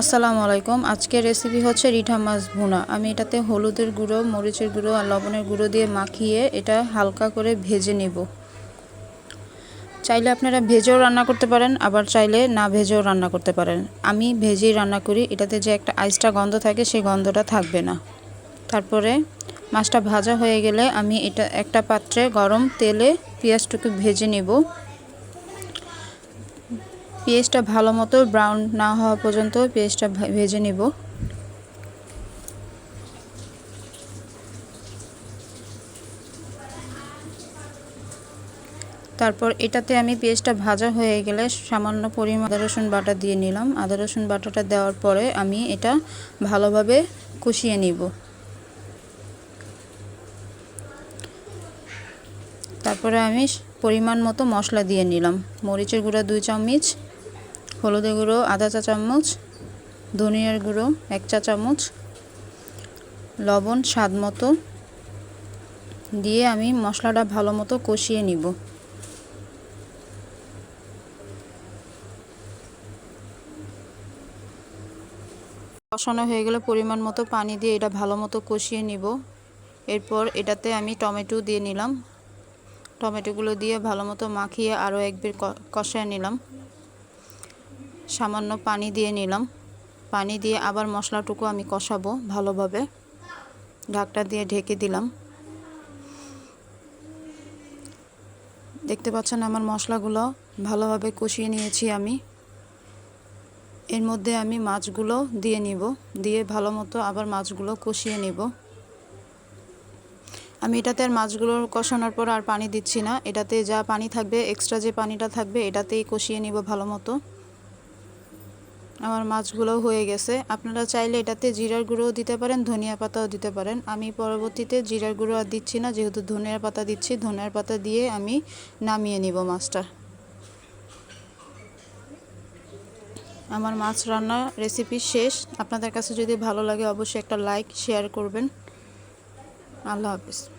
আসসালামু আলাইকুম। আজকের রেসিপি হচ্ছে রিঠা মাছ ভুনা। আমি এটাতে হলুদের গুঁড়ো, মরিচের গুঁড়ো আর লবণের গুঁড়ো দিয়ে মাখিয়ে এটা হালকা করে ভেজে নেব। চাইলে আপনারা ভেজেও রান্না করতে পারেন, আবার চাইলে না ভেজেও রান্না করতে পারেন। আমি ভেজেই রান্না করি, এটাতে যে একটা আইসটা গন্ধ থাকে সেই গন্ধটা থাকবে না। তারপরে মাছটা ভাজা হয়ে গেলে আমি এটা একটা পাত্রে গরম তেলে পেঁয়াজটুকু ভেজে নেব। পেঁয়াজটা ভালো মতো ব্রাউন না হওয়া পর্যন্ত পেঁয়াজটা ভেজে নিব। তারপর এটাতে আমি পেঁয়াজটা ভাজা হয়ে গেলে সামান্য পরিমাণ আদা, রসুন বাটা দিয়ে নিলাম। আদা, রসুন বাটাটা দেওয়ার পরে আমি এটা ভালোভাবে কষিয়ে নিব। তারপরে আমি পরিমাণ মতো মশলা দিয়ে নিলাম। মরিচের গুঁড়া দুই চামচ হলুদের গুঁড়ো আধা চা চামচ, ধনিয়ার গুঁড়ো, এক চা চামচ, লবণ স্বাদ মতো দিয়ে আমি মশলাটা ভালো মতো কষিয়ে নিব। কষানো হয়ে গেলে পরিমাণ মতো পানি দিয়ে এটা ভালো মতো কষিয়ে নিব। এরপর এটাতে আমি টমেটো দিয়ে নিলাম। টমেটোগুলো দিয়ে ভালো মতো মাখিয়ে আরও একবার কষায় নিলাম। সামান্য পানি দিয়ে নিলাম। পানি দিয়ে আবার মশলাটুকু আমি কষাবো ভালোভাবে। ঢাকটা দিয়ে ঢেকে দিলাম। দেখতে পাচ্ছেন আমার মশলাগুলো ভালোভাবে কষিয়ে নিয়েছি আমি। এর মধ্যে আমি মাছগুলো দিয়ে নিব। দিয়ে ভালো মতো আবার মাছগুলো কষিয়ে নিব। আমি এটাতে আর মাছগুলো কষানোর পর আর পানি দিচ্ছি না। এটাতে যা পানি থাকবে এক্সট্রা যে পানিটা থাকবে, এটাতেই কষিয়ে নিব ভালো মতো। আমার মাছগুলো হয়ে গেছে। আপনারা চাইলে এটাতে জিরার গুঁড়োও দিতে পারেন, ধনিয়া পাতাও দিতে পারেন। আমি পরবর্তীতে জিরার গুঁড়ো আর দিচ্ছি না, যেহেতু ধনিয়ার পাতা দিচ্ছি, ধনিয়ার পাতা দিয়ে আমি নামিয়ে নিব মাছটা। আমার মাছ রান্না রেসিপি শেষ। আপনাদের কাছে যদি ভালো লাগে, অবশ্যই একটা লাইক শেয়ার করবেন। আল্লাহ হাফিজ।